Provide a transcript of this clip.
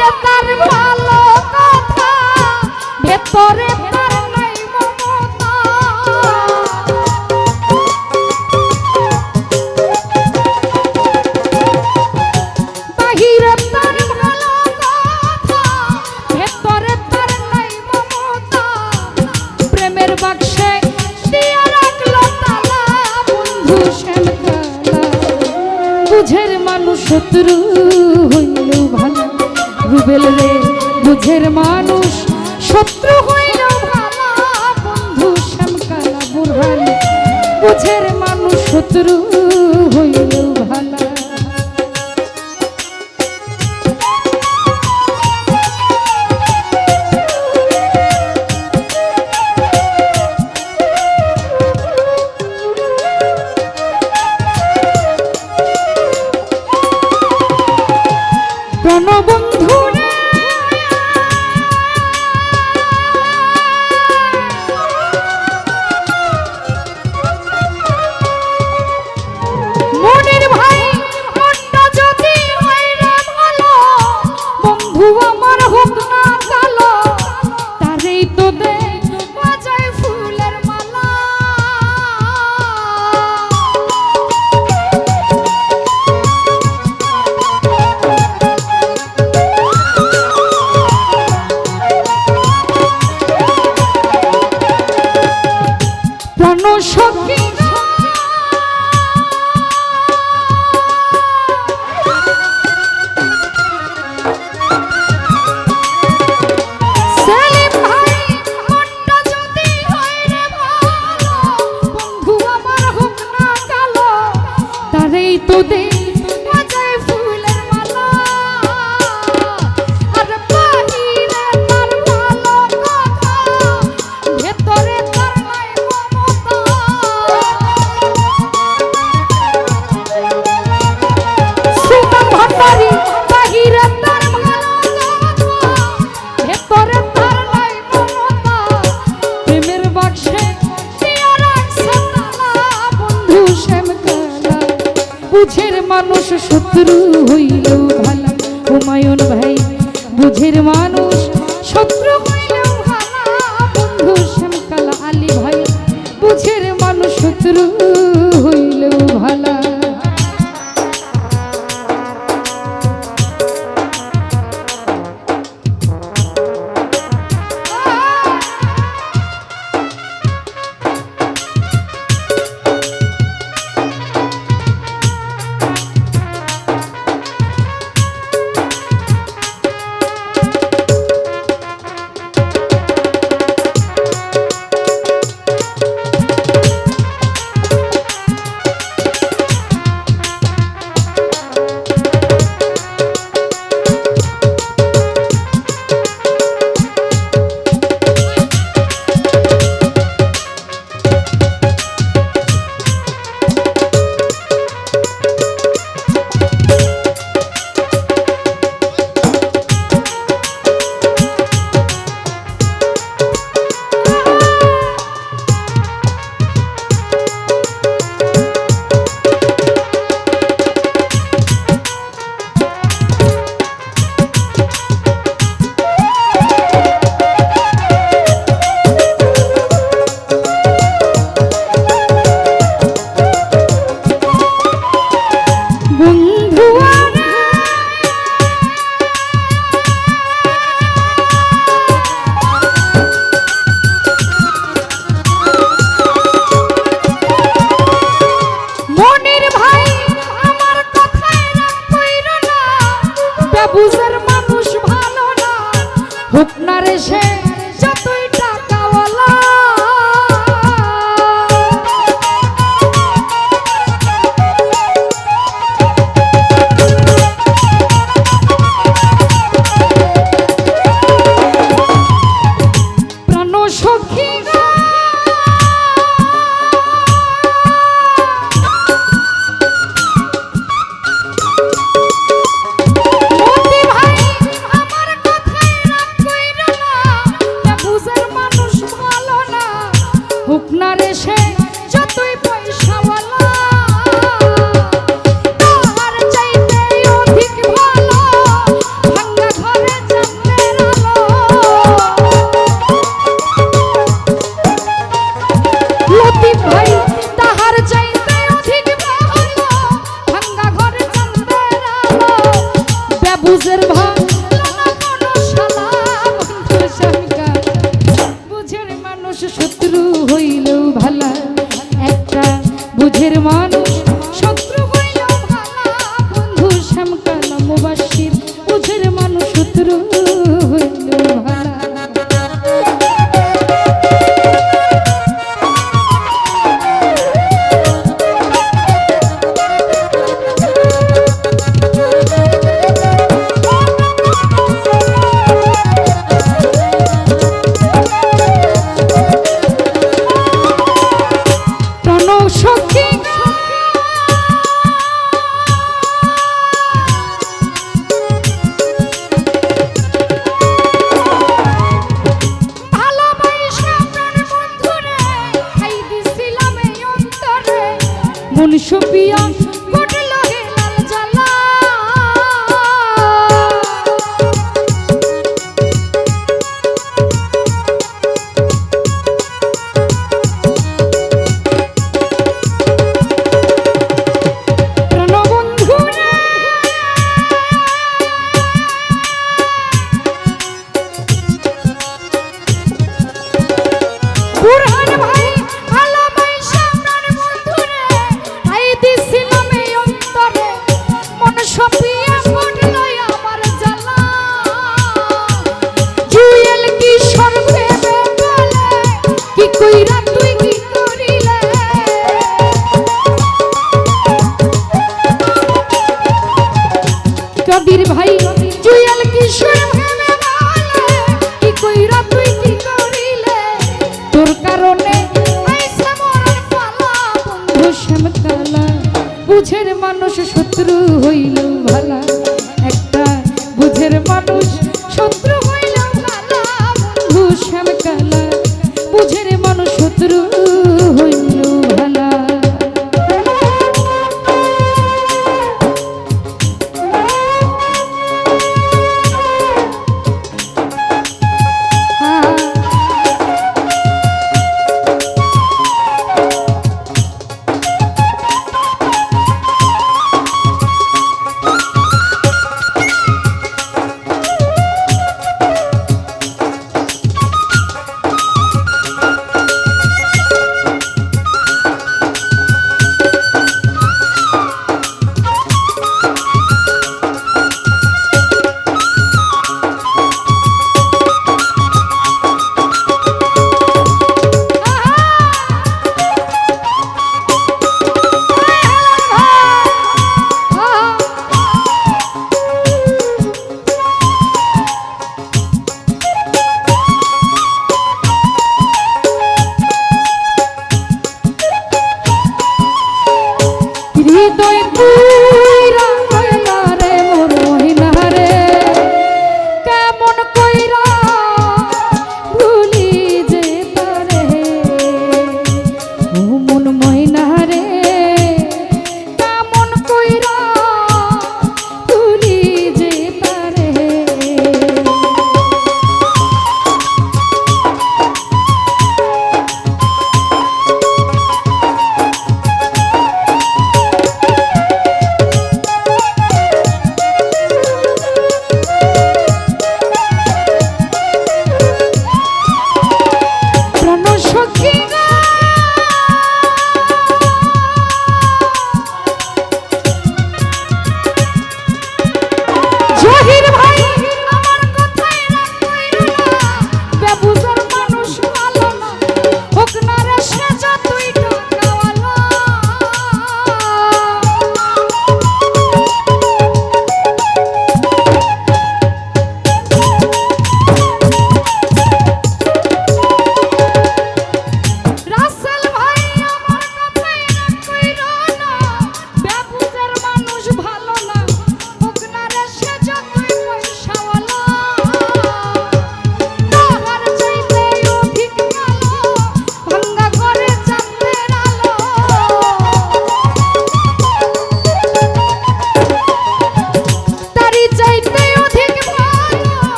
বাইরে তার প্রেমের বাক্সে বুঝের মানুষ শত্রু হই রুবেল রে বুঝের মানুষ শত্রু হইল ভালা বন্ধু বুঝের মানুষ শত্রু মানুষ শত্রু হইল ভালো হুমায়ুন ভাই বুঝের মানুষ শত্রু কবির ভাই, জুয়াল কিশোর কি কইরা তুই কি করিলে? তোর কারণে আইসা মরার পালা, বন্ধু শ্যামকালা বুঝের মানুষ শত্রু হইল ভালা। হৃদয় পুরা